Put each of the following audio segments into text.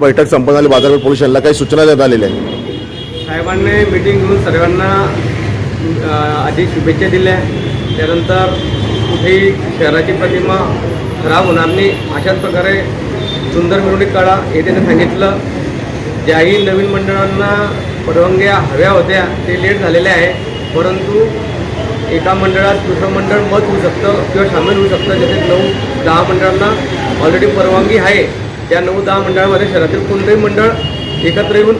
बैठक संपन्न झाली बाजारपेठ पोलीस यांना काही सूचना देण्यात आलेल्या आहेत. साहेबांनी मिटिंग घेऊन सर्वांना आधी शुभेच्छा दिल्या. त्यानंतर कुठेही शहराची प्रतिमा खराब होणार नाही अशाच प्रकारे सुंदर मिरवणूक काढा हे त्यांनी सांगितलं. ज्याही नवीन मंडळांना परवानग्या हव्या होत्या ते लेट झालेले आहे. परंतु एका मंडळात दुसरं मंडळ मत होऊ शकतं किंवा सामील होऊ शकतं जसे नऊ दहा मंडळांना ऑलरेडी परवानगी आहे. या नऊ दहा मंडळामध्ये शहरातील कोणतंही मंडळ एकत्र येऊन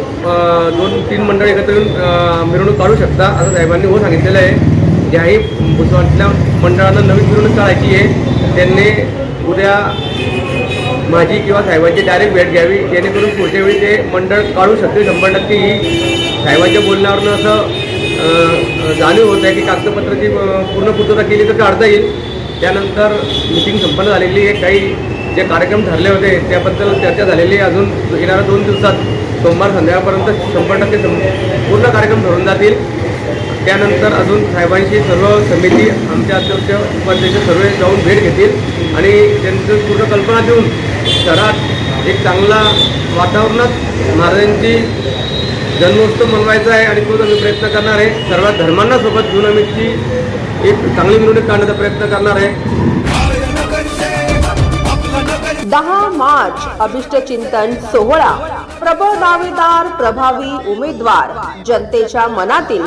दोन तीन मंडळ एकत्र येऊन मिरवणूक काढू शकता असं साहेबांनी हो सांगितलेलं आहे. ज्याही भुसावळच्या मंडळांना नवीन मिरवणूक काढायची आहे त्यांनी उद्या माझी किंवा साहेबांची डायरेक्ट भेट घ्यावी जेणेकरून पुढच्या वेळी ते मंडळ काढू शकते शंभर टक्के. ही साहेबांच्या बोलण्यावरनं असं जाणीव होत आहे की कागदपत्राची पूर्ण पूर्तता केली तर काढता येईल. त्यानंतर मिटिंग संपन्न झालेली आहे. काही जे कार्यक्रम ठरले होते त्याबद्दल चर्चा झालेली अजून येणाऱ्या दोन दिवसात सोमवार संध्याकाळपर्यंत शंभर टक्के पूर्ण कार्यक्रम ठरून जातील. त्यानंतर अजून साहेबांशी सर्व समिती आमच्या अध्यक्ष उपाध्यक्ष सर्व जाऊन भेट घेतील आणि त्यांचं पूर्ण कल्पना देऊन शहरात एक चांगला वातावरणात महाराजांची जन्मोत्सव मनवायचा आहे आणि तोच आम्ही प्रयत्न करणार आहे. सर्व धर्मांना सोबत घेऊन आम्ही ती एक चांगली मिरवणूक काढण्याचा प्रयत्न करणार आहे. दहा मार्च अभिष्ट चिंतन सोहळा. प्रबळ दावेदार प्रभावी उमेदवार. जनतेच्या मनातील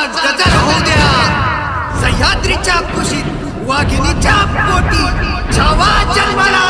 तोफांचा गजर होऊ द्या. सह्याद्रीच्या कुशीत वाघिणीच्या पोटी. छावा जन्माला